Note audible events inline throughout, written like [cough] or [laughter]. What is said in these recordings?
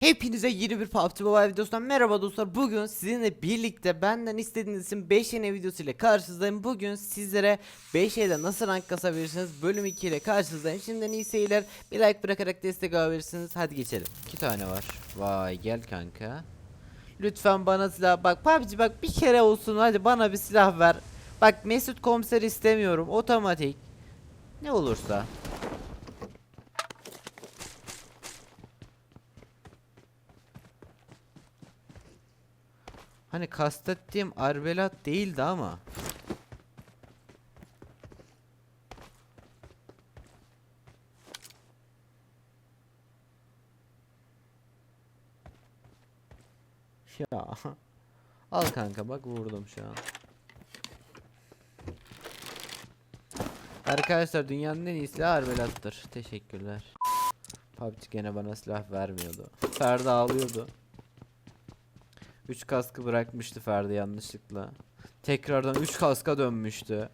Hepinize yeni bir PUBG Mobile videosundan merhaba dostlar. Bugün sizinle birlikte benden istediğiniz için 5 yeni videosu ile karşınızdayım. Bugün sizlere 5 şeyde nasıl rank kasabilirsiniz bölüm 2 ile karşınızdayım. Şimdiden iyi seyirler. Bir like bırakarak destek alabilirsiniz. Hadi geçelim. 2 tane var. Vay gel kanka. Lütfen bana silah bak PUBG bak bir kere olsun hadi bana bir silah ver. Bak Mesut komiser istemiyorum otomatik. Ne olursa. Hani kastettiğim arbelat değildi ama. Ya. Al kanka bak vurdum şu an. Arkadaşlar dünyanın en iyisi arbelattır. Teşekkürler. PUBG gene bana silah vermiyordu. Ferdi ağlıyordu. 3 kaskı bırakmıştı Ferdi yanlışlıkla. Tekrardan 3 kaska dönmüştü.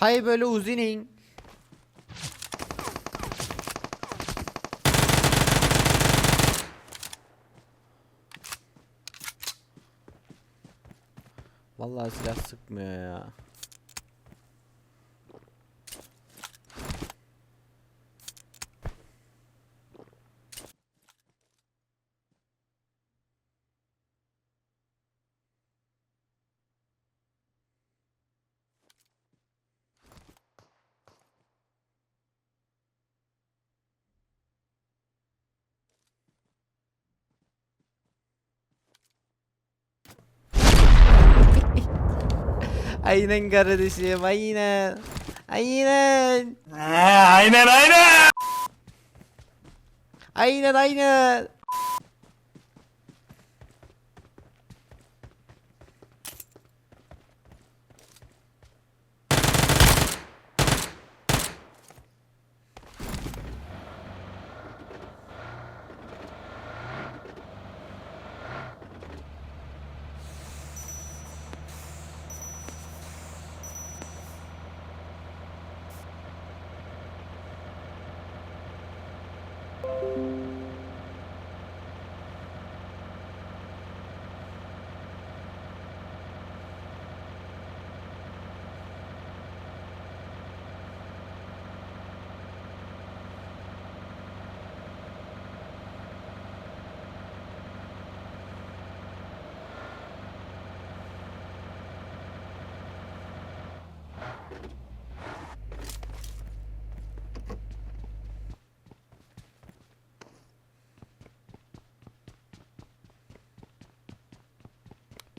Hay böyle uzinin. Vallahi silah sıkmıyor ya. Aynen kardeşim aynen. Aynen. aynen aynen. Aynen aynen.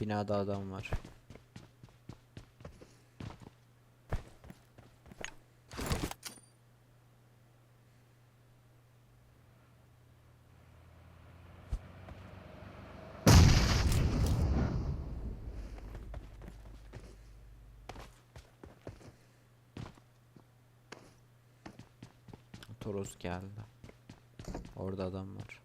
Binada adam var. Toros geldi. Orada adam var.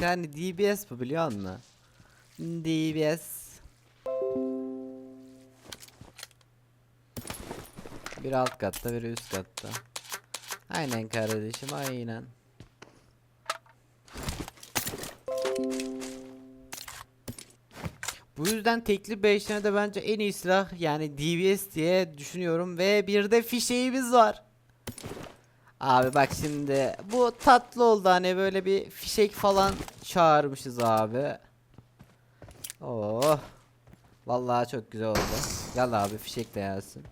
Hani DBS bu biliyor musun? DBS. Bir alt katta bir üst katta. Aynen kardeşim aynen. Bu yüzden tekli 5'ine de bence en iyi silah yani DBS diye düşünüyorum ve bir de fişeğimiz var. Abi bak şimdi bu tatlı oldu hani böyle bir fişek falan çağırmışız abi. Oh. Vallahi çok güzel oldu. Gel abi fişek de gelsin.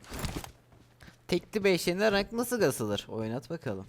Tekli beşliğinde rank nasıl kasılır? Oynat bakalım.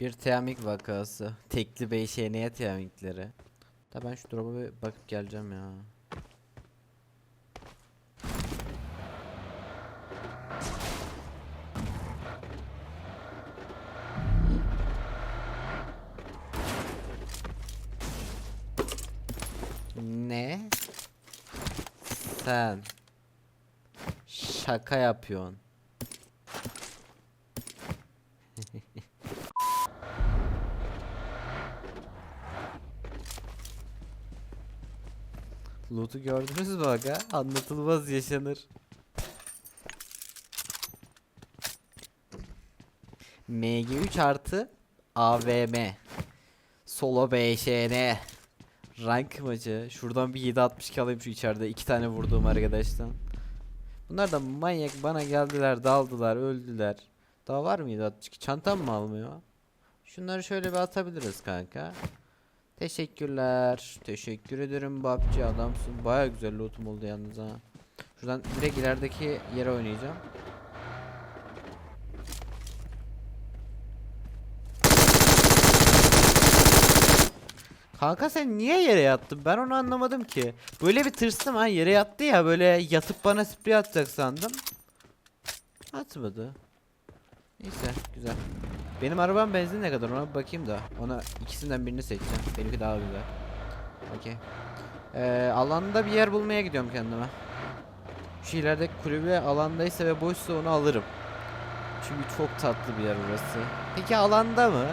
Bir teamik vakası. Tekli beşiğine teamikleri. Da ben şu drop'a bir bakıp geleceğim ya. Ne? Sen şaka yapıyorsun. Loot'u gördünüz mü aga? Anlatılmaz yaşanır. MG3 artı AVM Solo BŞN Rank maçı Şuradan bir 7.62 alayım şu içeride. İki tane vurduğum arkadaştan. Bunlar da manyak bana geldiler daldılar öldüler. Daha var mı 7.62 çantam mı almıyor? Şunları şöyle bir atabiliriz kanka Teşekkürler. Teşekkür ederim babci adamsın. Baya güzel lootum oldu yalnız ha. Şuradan direkt ilerideki yere oynayacağım. Kanka sen niye yere yattın? Ben onu anlamadım ki. Böyle bir tırstım ha yere yattı ya böyle yatıp bana sprey atacak sandım. Atmadı. Neyse güzel. Benim arabam benzin ne kadar ona bakayım da. Ona ikisinden birini seçeceğim. Benimki daha güzel. Okey. Ee, alanda bir yer bulmaya gidiyorum kendime. Şu ilerideki kulübe alandaysa ve boşsa onu alırım. Çünkü çok tatlı bir yer orası. Peki alanda mı?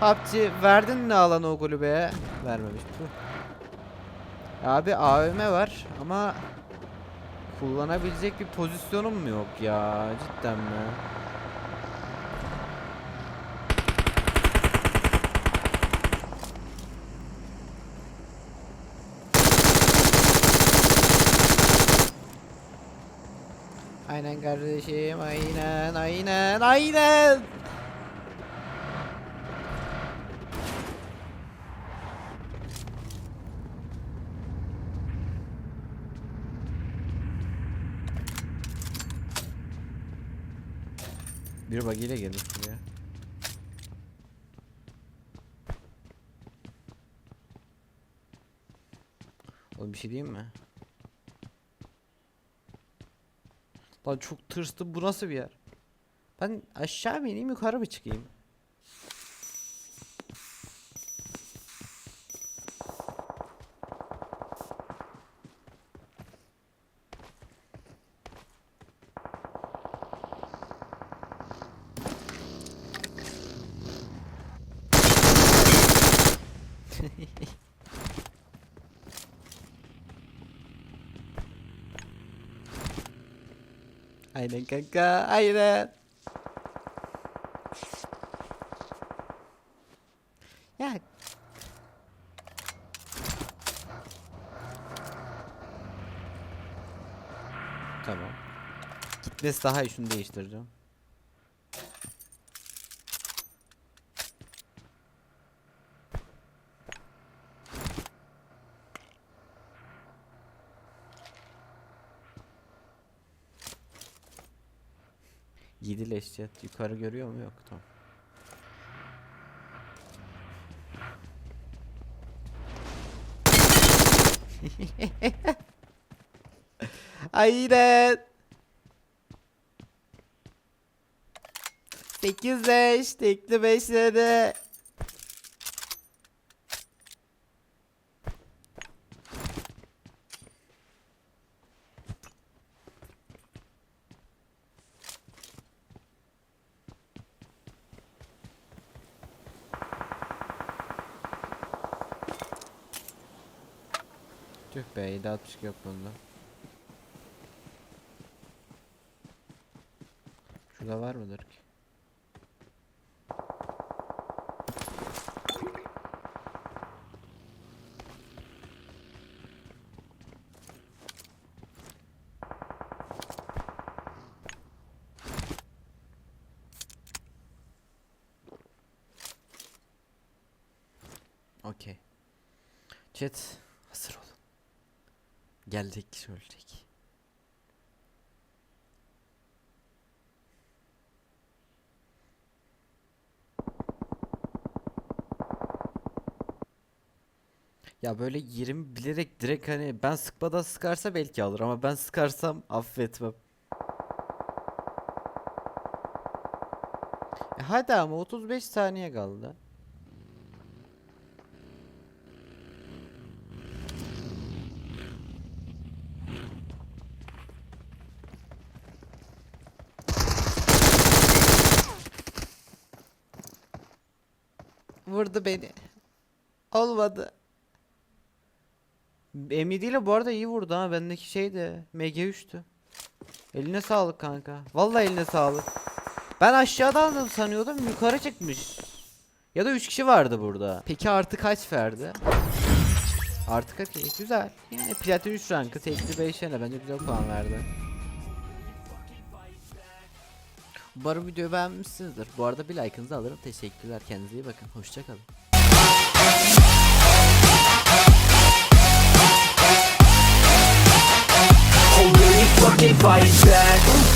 PUBG verdin mi alanı o kulübeye? Vermemiş. Puh. Abi AVM var ama kullanabilecek bir pozisyonum mu yok ya? Cidden mi? Aynen kardeşim aynen aynen aynen. Bir bagiyle gelmiş buraya. Oğlum bir şey diyeyim mi? Lan çok tırstım bu nasıl bir yer? Ben aşağı mı ineyim yukarı mı çıkayım? [laughs] Aynen kanka aynen. Ya Tamam. Gitmesi daha iyi şunu değiştireceğim. Yedi leşcet yukarı görüyor mu yok tamam. [laughs] Aynen. 8 leş tekli 5 de. Tüh be 7.62 yok bunda. Şurada var mıdır ki? Okey. Chat hazır olun. Geldik söyleyecek. Ya böyle yerimi bilerek direkt hani ben sıkmadan sıkarsa belki alır ama ben sıkarsam affetmem. E hadi ama 35 saniye kaldı. Vurdu beni. Olmadı. M7 ile bu arada iyi vurdu ha. Bendeki şey de MG3'tü. Eline sağlık kanka. Vallahi eline sağlık. Ben aşağıdan da sanıyordum yukarı çıkmış. Ya da 3 kişi vardı burada. Peki artı kaç verdi? Artı kaç? İyi, Güzel. Yine platin 3 rankı tekli 5 yine bence güzel puan verdi. Umarım videoyu beğenmişsinizdir. Bu arada bir like'ınızı alırım. Teşekkürler. Kendinize iyi bakın. Hoşçakalın. Fucking fight back